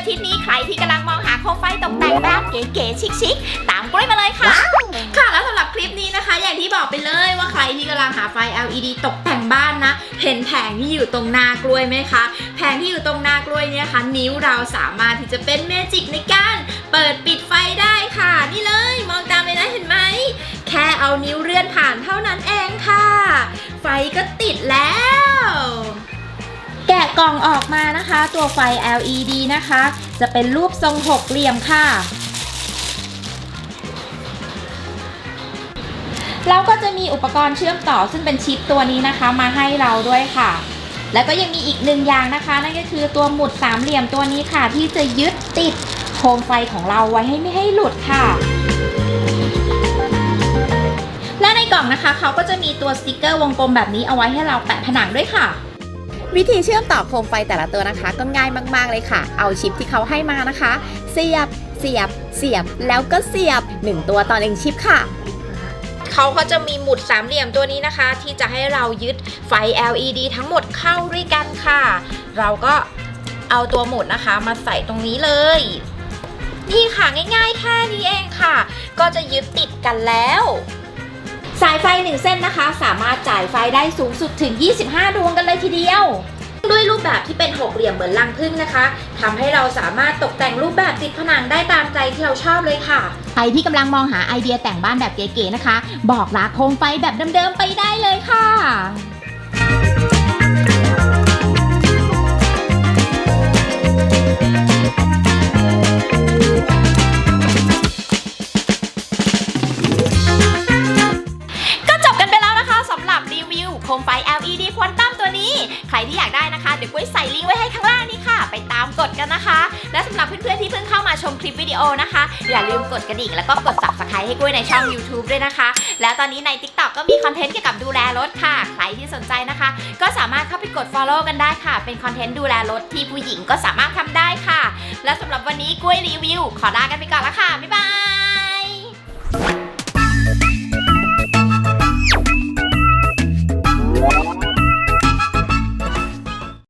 าทิตย์นี้ใครที่กำลังมองหาโคมไฟตกแต่งแบบเก๋ๆชิคๆ ตามกล้วยมาเลยค่ะ ค่ะแล้วสำหรับคลิปนี้นะคะ อย่างที่บอกไปเลยว่าใครที่กำลังหาไฟ LED ตกแต่งบ้านนะ เห็นแผงที่อยู่ตรงหน้ากล้วยไหมคะ แผงที่อยู่ตรงหน้ากล้วยเนี่ยค่ะนิ้วเราสามารถที่จะเป็นเมจิกในการเปิดปิดไฟได้ค่ะ นี่เลยมองตามเลยนะเห็นไหมแค่เอานิ้วเลื่อนผ่านเท่านั้นเองค่ะ ไฟก็ติดแล้ว กล่องออกมานะคะ ตัวไฟ LED นะคะ จะเป็นรูปทรงหกเหลี่ยมค่ะ แล้วก็จะมีอุปกรณ์เชื่อมต่อซึ่งเป็นชิปตัวนี้นะคะ มาให้เราด้วยค่ะ แล้วก็ยังมีอีกหนึ่งอย่างนะคะ นั่นก็คือตัวหมุดสามเหลี่ยมตัวนี้ค่ะ ที่จะยึดติดโคมไฟของเราไว้ให้ไม่ให้หลุดค่ะและในกล่องนะคะเขาก็จะมีตัวสติกเกอร์วงกลมแบบนี้เอาไว้ให้เราแปะผนังด้วยค่ะ วิธีเชื่อมต่อโคมไฟแต่ละตัวนะคะ ก็ง่ายมาก ๆ เลยค่ะ เอาชิปที่เขาให้มานะคะ เสียบ เสียบ เสียบ แล้วก็เสียบ 1 ตัวต่อหนึ่งชิปค่ะเขาก็จะมีหมุดสามเหลี่ยมตัวนี้นะคะ ที่จะให้เรายึดไฟ LED ทั้งหมดเข้าด้วยกันค่ะ เราก็เอาตัวหมุดนะคะมาใส่ตรงนี้เลย นี่ค่ะง่ายๆแค่นี้เองค่ะ ก็จะยึดติดกันแล้ว สายไฟหนึ่งเส้นนะคะ สามารถจ่ายไฟได้สูงสุดถึง 25 ดวงกันเลยทีเดียว ด้วยรูปแบบที่เป็นหกเหลี่ยมเหมือนลังพึ่งนะคะทำให้เราสามารถตกแต่งรูปแบบติดผนังได้ตามใจที่เราชอบเลยค่ะ ใครที่กำลังมองหาไอเดียแต่งบ้านแบบเก๋ๆนะคะ บอกลาโคมไฟแบบเดิมๆไปได้เลยค่ะ โคมไฟ LED ควอนตัมตัวนี้ ใครที่อยากได้นะคะ เดี๋ยวกุ้ยใส่ลิงก์ไว้ให้ข้างล่างนี้ค่ะ ไปตามกดกันนะคะ และสำหรับเพื่อนๆที่เพิ่งเข้ามาชมคลิปวิดีโอนะคะ อย่าลืมกดกระดิ่งแล้วก็กด subscribe ให้กุ้ยในช่อง YouTube ด้วยนะคะ แล้วตอนนี้ใน TikTok ก็มีคอนเทนต์เกี่ยวกับดูแลรถค่ะ ใครที่สนใจนะคะ ก็สามารถเข้าไปกด follow กันได้ค่ะ เป็นคอนเทนต์ดูแลรถที่ผู้หญิงก็สามารถทำได้ค่ะ และสำหรับวันนี้กุ้ยรีวิว ขอลากันไปก่อนละค่ะบ๊ายบาย